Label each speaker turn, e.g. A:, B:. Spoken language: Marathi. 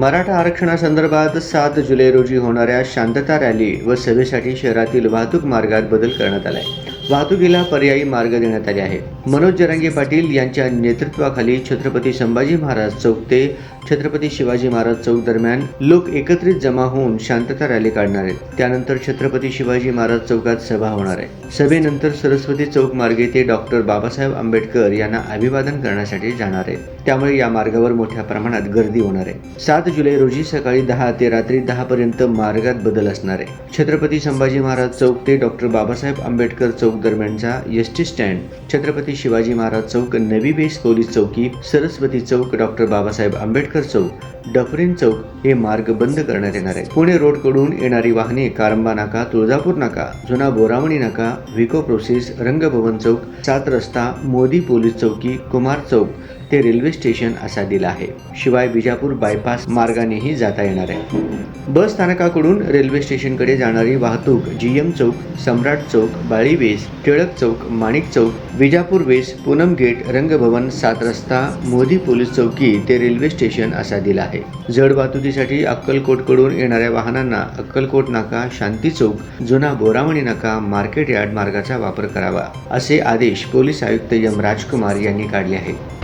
A: मराठा आरक्षणासंदर्भात सात जुलै रोजी होणाऱ्या शांतता रॅली व सभेसाठी शहरातील वाहतूक मार्गात बदल करण्यात आला आहे वाहतुकीला पर्यायी मार्ग देण्यात आले आहे मनोज जरांगे पाटील यांच्या नेतृत्वाखाली छत्रपती संभाजी महाराज चौक ते छत्रपती शिवाजी महाराज चौक दरम्यान लोक एकत्रित जमा होऊन शांतता रॅली काढणार आहेत. त्यानंतर छत्रपती शिवाजी महाराज चौकात सभा होणार आहे. सभेनंतर सरस्वती चौक मार्गे ते डॉक्टर बाबासाहेब आंबेडकर यांना अभिवादन करण्यासाठी जाणार आहेत. त्यामुळे या मार्गावर मोठ्या प्रमाणात गर्दी होणार आहे. सात जुलै रोजी सकाळी दहा ते रात्री दहा पर्यंत मार्गात बदल असणार आहे. छत्रपती संभाजी महाराज चौक ते डॉक्टर बाबासाहेब आंबेडकर चौक दरम्यानचा S T stand. Chhatrapati Shivaji Maharaj चौक नवी बेस पोलीस चौकी सरस्वती चौक डॉक्टर बाबासाहेब आंबेडकर चौक डफरीन चौक हे मार्ग बंद करण्यात येणार आहे पुणे रोडकडून येणारी वाहने कारंबा नाका तुळजापूर नाका जुना बोरावणी नाका विको प्रोसेस रंगभवन चौक सात रस्ता मोदी पोलीस चौकी कुमार चौक ते रेल्वे स्टेशन असा दिला आहे. शिवाय बिजापूर बायपास मार्गानेही जाता येणार आहे. बस स्थानकाकडून रेल्वे स्टेशनकडे जाणारी वाहतूक जी एम चौक सम्राट चौक बाळीवेस टिळक चौक माणिक चौक विजापूर वेस पूनम गेट रंगभवन सात रस्ता मोदी पोलीस चौकी ते रेल्वे स्टेशन असा दिला आहे. जड वाहतुकीसाठी अक्कलकोटकडून येणाऱ्या वाहनांना अक्कलकोट नाका शांती चौक जुना बोरामणी नाका मार्केट यार्ड मार्गाचा वापर करावा असे आदेश पोलीस आयुक्त यम राजकुमार यांनी काढले आहेत.